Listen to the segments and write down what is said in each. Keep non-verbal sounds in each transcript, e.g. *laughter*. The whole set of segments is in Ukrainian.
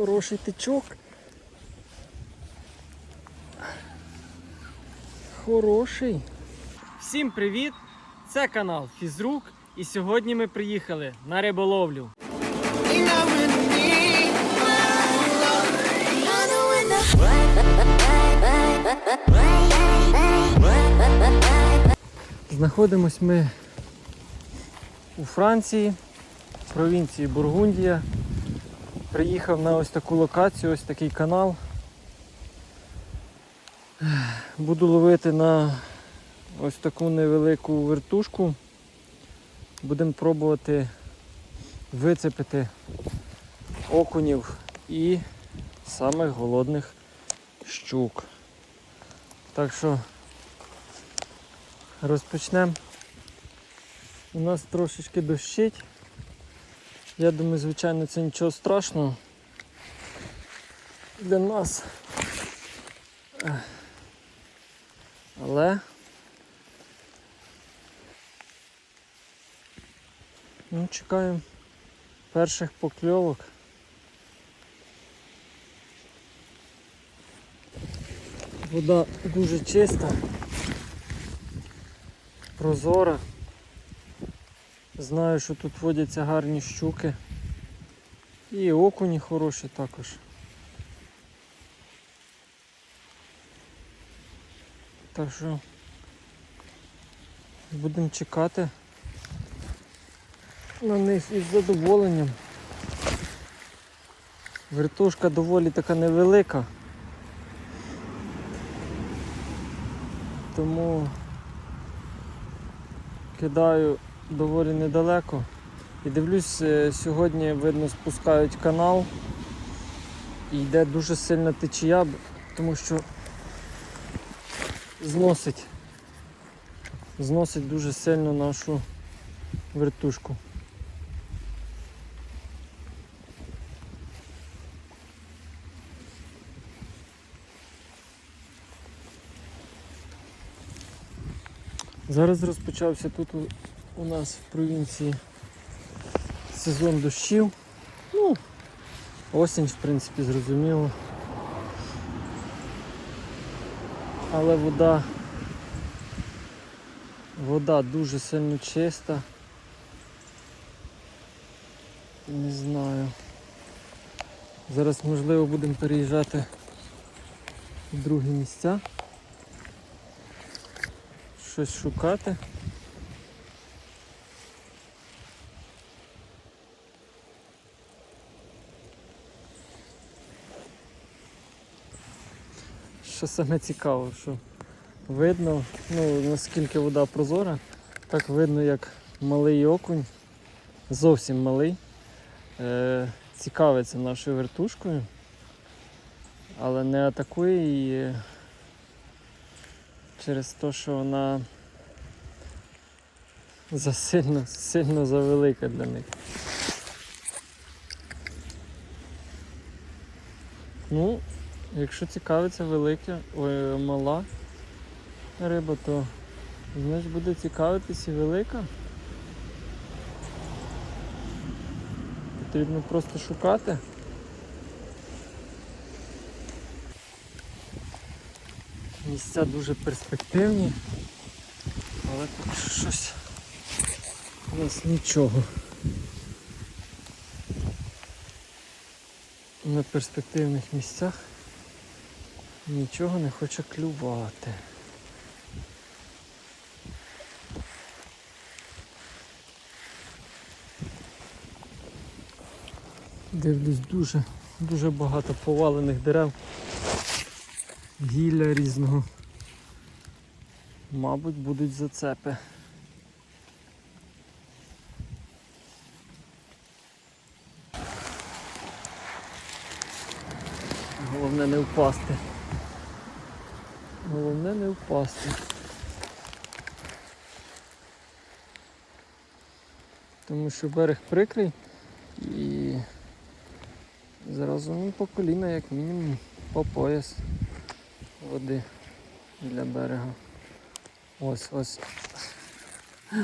Хороший тичок. Хороший. Всім привіт! Це канал Фізрук. І сьогодні ми приїхали на риболовлю. Знаходимось ми у Франції, провінції Бургундія. Приїхав на ось таку локацію, ось такий канал. Буду ловити на ось таку невелику вертушку. Будемо пробувати вицепити окунів і самих голодних щук. Так що розпочнемо. У нас трошечки дощить. Я думаю, звичайно, це нічого страшного для нас. Але ну, чекаємо перших покльовок. Вода дуже чиста, прозора. Знаю, що тут водяться гарні щуки. І окуні хороші також. Так що будемо чекати на них із задоволенням. Вертушка доволі така невелика. Тому кидаю доволі недалеко. І дивлюсь, е, сьогодні видно спускають канал і йде дуже сильна течія, тому що зносить, зносить дуже сильно нашу вертушку. Зараз розпочався тут у, нас в провінції сезон дощів. Ну, осінь, в принципі, зрозуміло. Але вода, вода дуже сильно чиста. Не знаю. Зараз можливо будемо переїжджати в другі місця. Щось шукати. Що саме цікаво, що видно, ну наскільки вода прозора, так видно, як малий окунь, зовсім малий, е- цікавиться нашою вертушкою, але не атакує її через те, що вона засильно, сильно завелика для них. Ну, Якщо цікавиться велика, мала риба, то значить буде цікавитись і велика. Потрібно просто шукати. Місця дуже перспективні, але поки що щось у нас нічого. На перспективних місцях нічого не хоче клювати. Дивлюсь дуже, дуже багато повалених дерев, гілля різного. Мабуть, будуть зацепи. Головне не впасти. Головне не впасти. Тому що берег прикрий і зразу ну, по коліна, як мінімум, по пояс води для берега. Ось ось. *laughs*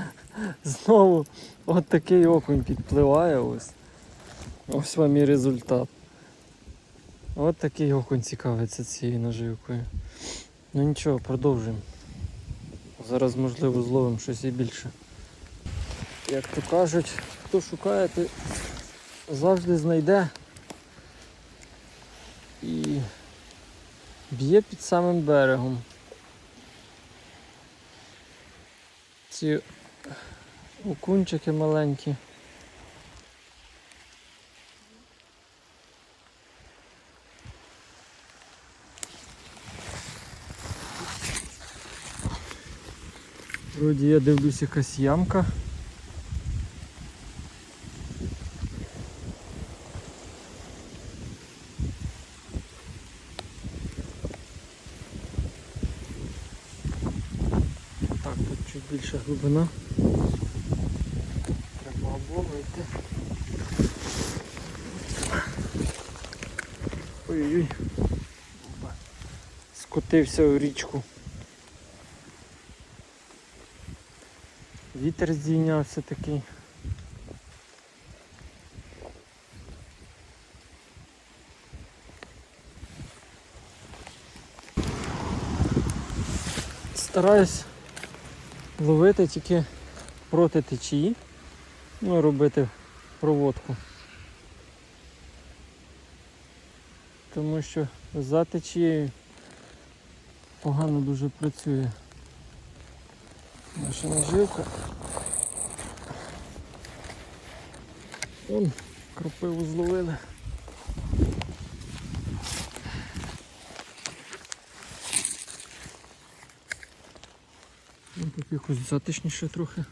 Знову от такий окунь підпливає ось. Ось вам і результат. От такий окунь цікавиться цією наживкою. Ну нічого, продовжуємо. Зараз можливо зловимо щось і більше. Як то кажуть, хто шукає, той завжди знайде. І б'є під самим берегом. Ці окунчики маленькі. Вроді я дивлюсь якась ямка. Так, тут чуть більша глибина. Треба оболу йти. Ой-ой-ой. Скотився в річку. Вітер здійнявся такий. Стараюсь ловити тільки проти течії, ну, робити проводку. Тому що за течією погано дуже працює наша наживка. Вон, кропиву зловили. Тут якось затишніше трохи.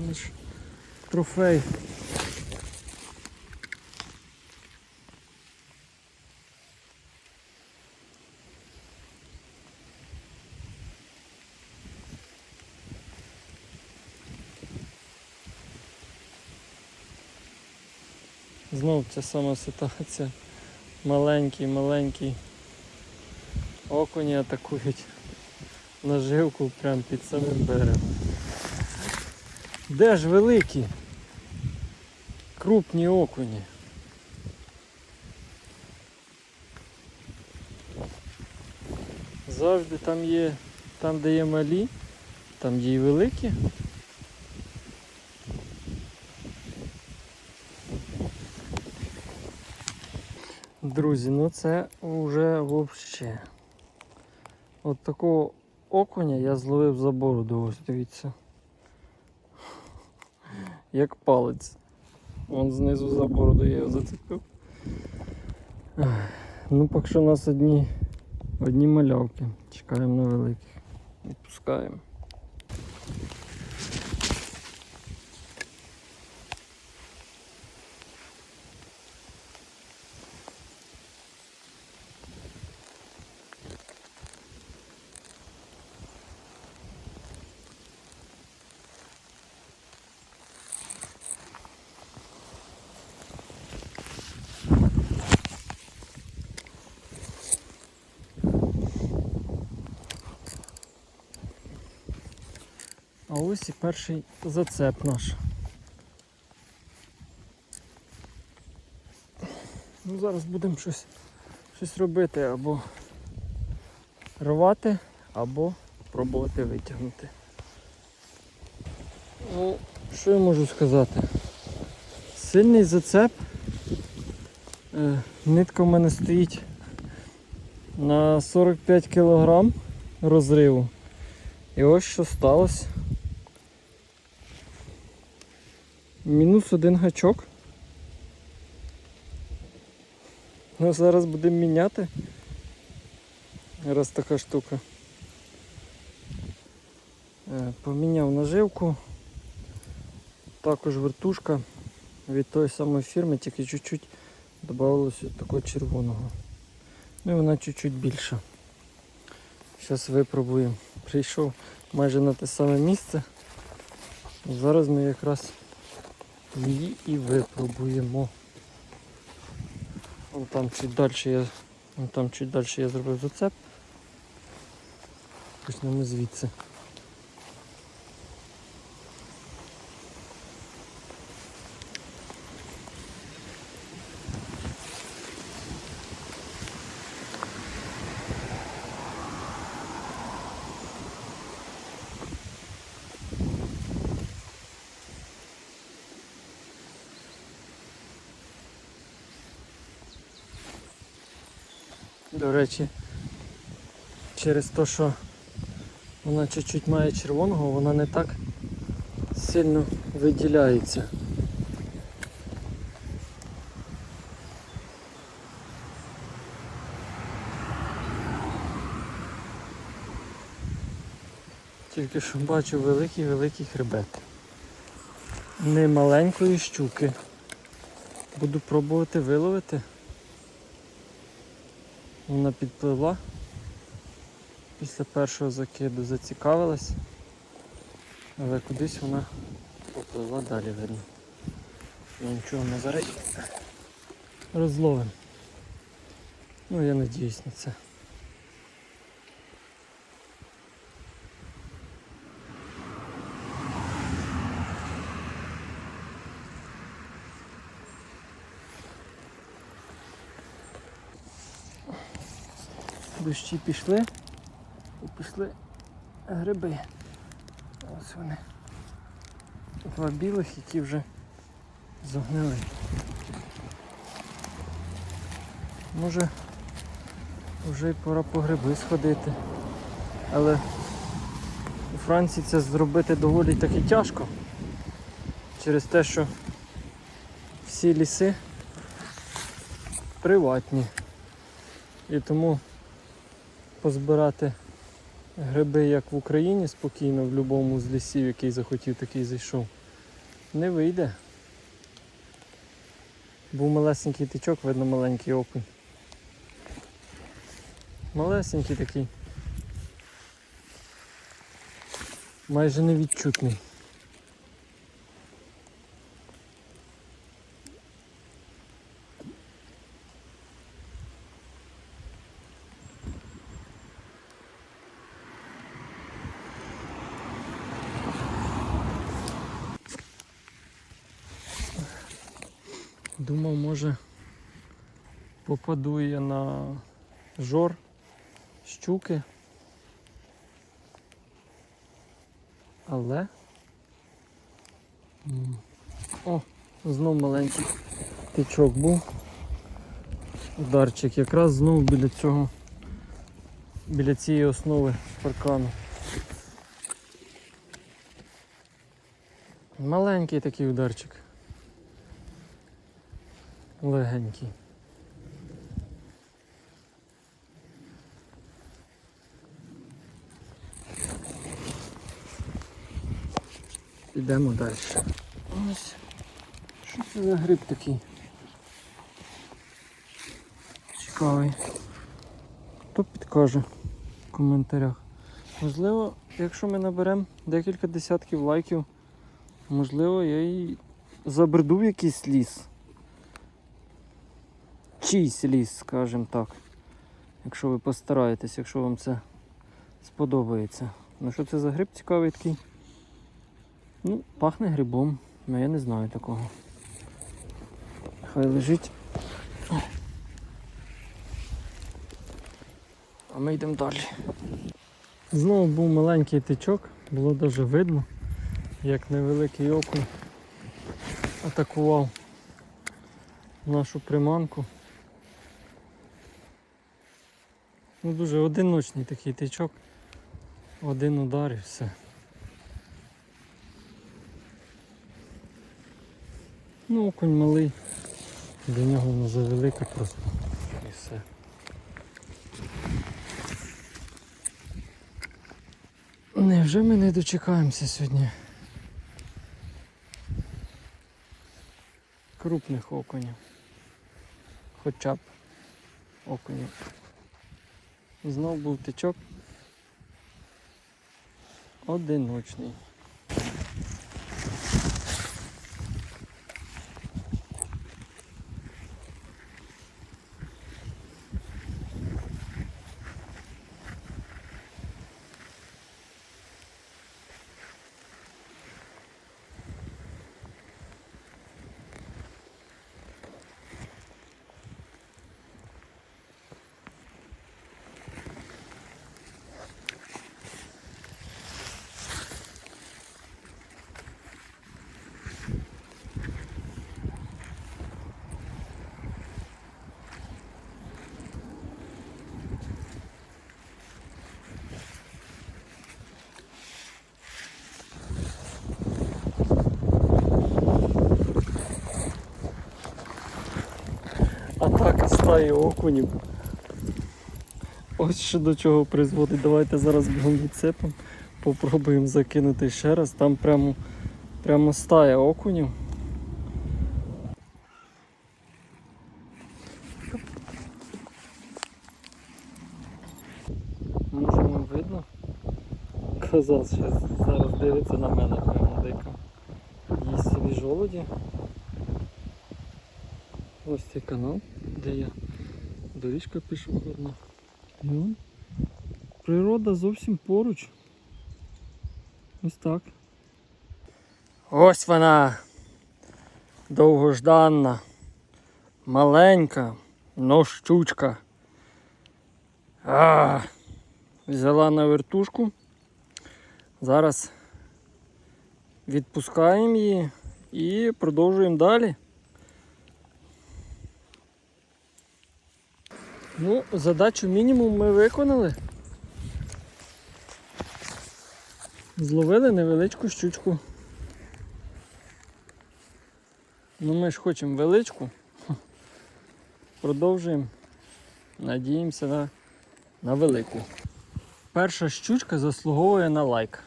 Де ж трофей? Знов ця сама ситуація. Маленький, маленький окуні атакують наживку прямо під самим берегом. Де ж великі? Крупні окуні. Завжди там є, там де є малі, там є і великі. Друзі, ну це вже взагалі. От такого окуня я зловив за бороду, ось дивіться. Як палець. Вон знизу за бороду я його зацепив. Ну, поки що у нас одні, одні малявки. Чекаємо на великих. Відпускаємо. А ось перший зацеп наш. Ну, зараз будемо щось, щось робити або рвати, або пробувати витягнути. Ну, що я можу сказати? Сильний зацеп. Е, нитка в мене стоїть на 45 кг розриву. І ось що сталося. Мінус один гачок. Ну, зараз будемо міняти. Раз така штука. Е, Поміняв наживку. Також вертушка від тої самої фірми, тільки чуть-чуть додавалося такого червоного. Ну і вона чуть-чуть більша. Зараз випробуємо. Прийшов майже на те саме місце. Зараз ми якраз її і випробуємо. О, там чуть далі я, там чуть далі я зробив зацеп. Почнемо звідси. До речі, через те, що вона чуть-чуть має червоного, вона не так сильно виділяється. Тільки що бачу великий-великий хребет. Не маленької щуки. Буду пробувати виловити. Вона підпливла. Після першого закиду зацікавилась, але кудись вона попливла далі видно. Ну нічого ми зараз розловимо. Ну я надіюсь на це. Дощі пішли і пішли гриби. Ось вони. Два білих, які вже зогнили. Може вже й пора по гриби сходити. Але у Франції це зробити доволі таки тяжко. Через те, що всі ліси приватні. І тому позбирати гриби, як в Україні, спокійно в будь-якому з лісів, який захотів, такий зайшов, не вийде. Був малесенький тичок, видно маленький окунь. Малесенький такий. Майже невідчутний. Думав, може попаду я на жор щуки. Але. О, знов маленький тичок був. Ударчик якраз знов біля цього, біля цієї основи паркану. Маленький такий ударчик. Легенький. Підемо далі. Ось. Що це за гриб такий? Цікавий. Хто підкаже в коментарях. Можливо, якщо ми наберемо декілька десятків лайків, можливо, я і забреду в якийсь ліс. Чийсь ліс, скажімо так. Якщо ви постараєтесь, якщо вам це сподобається. Ну що це за гриб цікавий такий? Ну, пахне грибом, але я не знаю такого. Хай лежить. А ми йдемо далі. Знову був маленький тичок, було дуже видно, як невеликий окунь атакував нашу приманку. Ну дуже одиночний такий тичок. Один удар і все. Ну, окунь малий, для нього вона завелика просто. І все. Невже ми не дочекаємося сьогодні? Крупних окунів. Хоча б окунів. Знов був тичок. Одиночний. Стаї окунів. Ось що до чого призводить. Давайте зараз бігом відсипемо. Попробуємо закинути ще раз. Там прямо, прямо стая окунів. Може вам видно? Коза зараз дивиться на мене прямо дико. Їсть собі жолоді. Ось цей канал, де я доріжка пішохідна. Ну, природа зовсім поруч. Ось так. Ось вона. Довгожданна, маленька, но щучка. А, взяла на вертушку. Зараз відпускаємо її і продовжуємо далі. Ну, задачу мінімум ми виконали. Зловили невеличку щучку. Ну ми ж хочемо величку. Продовжуємо. Надіємося на, на велику. Перша щучка заслуговує на лайк.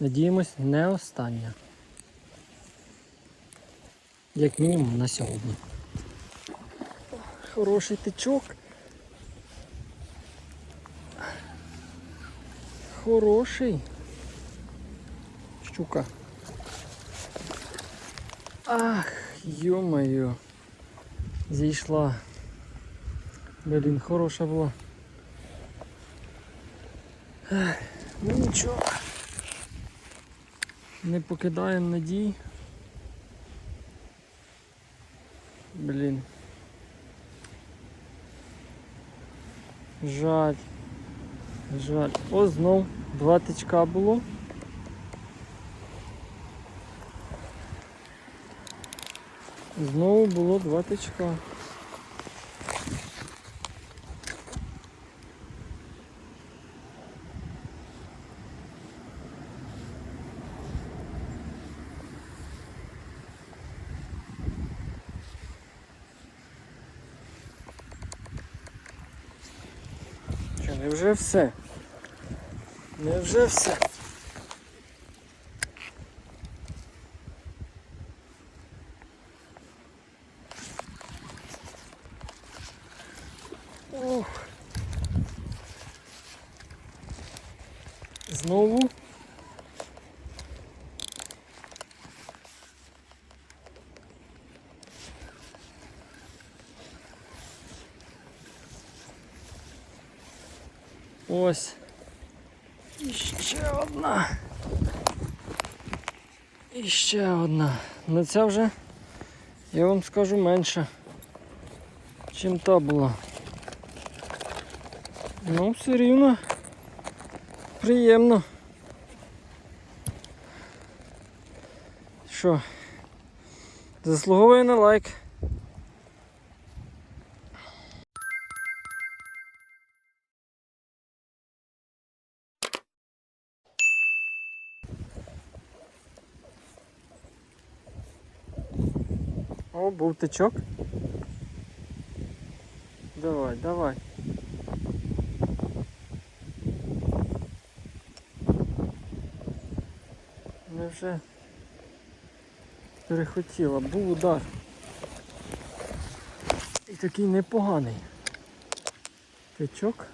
Надіємось, не остання. Як мінімум на сьогодні. Хороший тичок. Хороший. Щука. Ах, ё-моё. Зійшла. Блін, хороша була. Ну нічого. Не покидаємо надій. Блін. Жаль. Жаль. О, знов два тичка було. Знову було два тичка. Невже все? Невже все? Ох. Знову. Ось. І ще одна. І ще одна. Ну ця вже, я вам скажу, менша, чим та була. Ну, все рівно. Приємно. Що? Заслуговує на лайк. Був тичок. Давай, давай. Невже перехотіла, був удар. І такий непоганий. Тичок.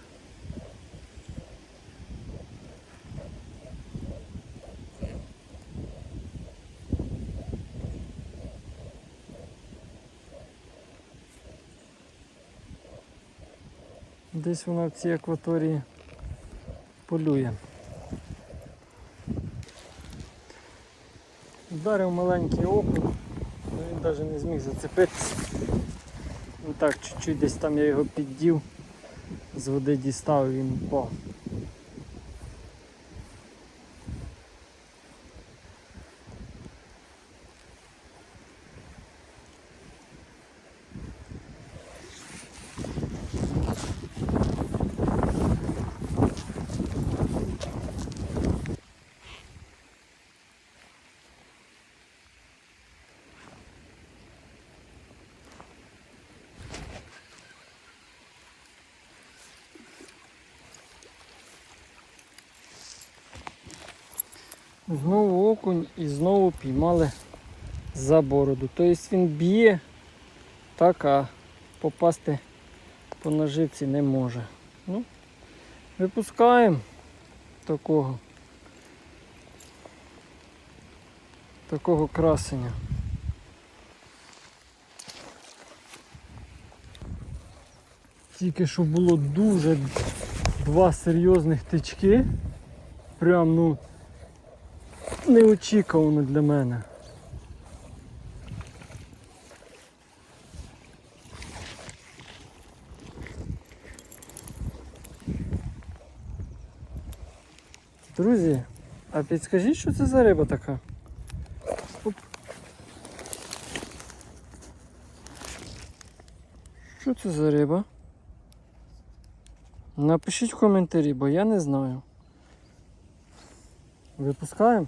Десь вона в цій акваторії полює. Вдарив маленький окунь, але він навіть не зміг зацепитися. Ну так, чуть-чуть десь там я його піддів, з води дістав він впав. Знову окунь і знову піймали за бороду. Тобто він б'є так, а попасти по наживці не може. Ну, випускаємо такого. Такого красення. Тільки що було дуже два серйозних тички. Прям ну неочікувано для мене. Друзі, а підскажіть, що це за риба така? Оп. Що це за риба? Напишіть в коментарі, бо я не знаю. Випускаємо?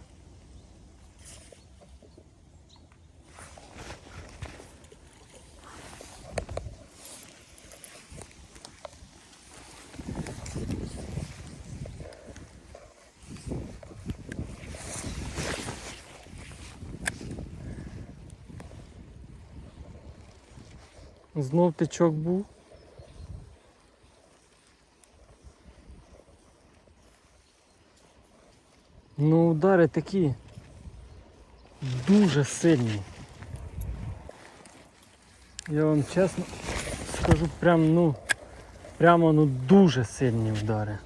Знов тичок був. Ну, удари такі дуже сильні. Я вам чесно скажу, прям, ну, прямо ну дуже сильні удари.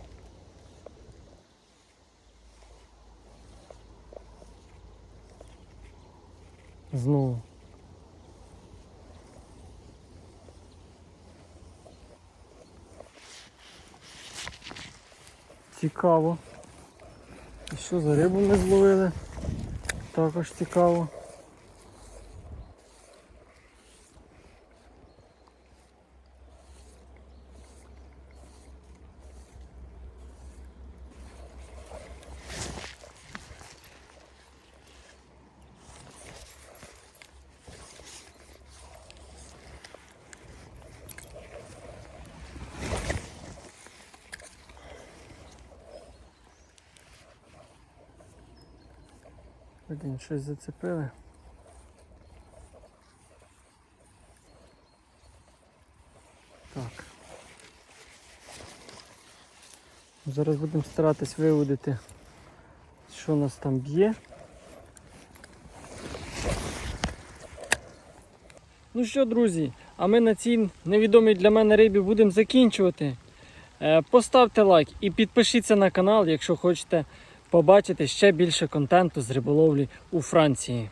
Знову. Цікаво. І що за рибу ми зловили? Також цікаво. Один щось зацепили. Так. Зараз будемо старатись виводити, що нас там б'є. Ну що, друзі, а ми на цій невідомій для мене рибі будемо закінчувати. Е, Поставте лайк і підпишіться на канал, якщо хочете побачити ще більше контенту з риболовлі у Франції.